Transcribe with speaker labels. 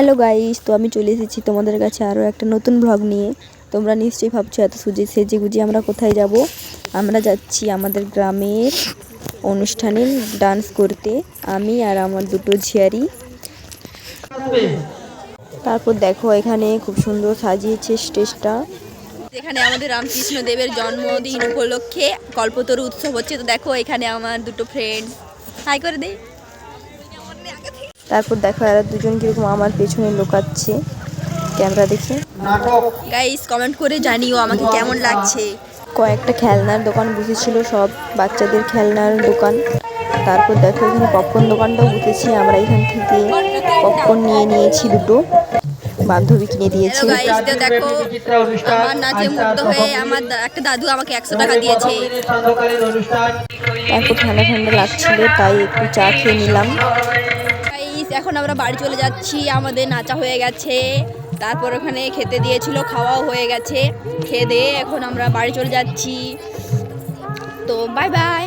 Speaker 1: Hello guys তো আমি চলে এসেছি তোমাদের কাছে আরও একটা নতুন ব্লগ নিয়ে। তোমরা নিশ্চয়ই ভাবছ এত সুজে সেজে গুজে আমরা কোথায় যাব? আমরা যাচ্ছি আমাদের গ্রামের অনুষ্ঠানে ডান্স করতে। আমি আর আমার দুটো ঝিয়ারি। তারপর দেখো, এখানে খুব সুন্দর সাজিয়েছে স্টেজটা।
Speaker 2: এখানে আমাদের রামকৃষ্ণ দেবের জন্মদিন উপলক্ষে কল্পতরু উৎসব হচ্ছে। তো দেখো, এখানে আমার দুটো ফ্রেন্ডস হাই করে দেই
Speaker 1: তারপর দেখো এরা দুজন কীরকম আমার পেছনে লোকাচ্ছে। ক্যামেরা দেখে।
Speaker 2: গাইস কমেন্ট করে জানিও আমাকে কেমন লাগছে।
Speaker 1: কয়েকটা খেলনার দোকান বসেছিল সব বাচ্চাদের খেলনার দোকান। তারপর দেখো এখানে পপকর্ন দোকানটাও বসেছি আমরা এখান থেকে পপকর্ন নিয়ে নিয়েছি দুটো। বান্ধবী কিনে দিয়েছে।
Speaker 2: দেখো আমার নাচে মুগ্ধ হয়ে আমার একটা দাদু আমাকে একশো টাকা দিয়েছে।
Speaker 1: তারপর ঠান্ডা ঠান্ডা লাগছিল তাই একটু চা খেয়ে নিলাম।
Speaker 2: এখন আমরা বাড়ি চলে যাচ্ছি, আমাদের নাচা হয়ে গেছে। তারপর ওখানে খেতে দিয়েছিল, খাওয়াও হয়ে গেছে। খেয়ে দিয়ে এখন আমরা বাড়ি চলে যাচ্ছি। তো বাই বাই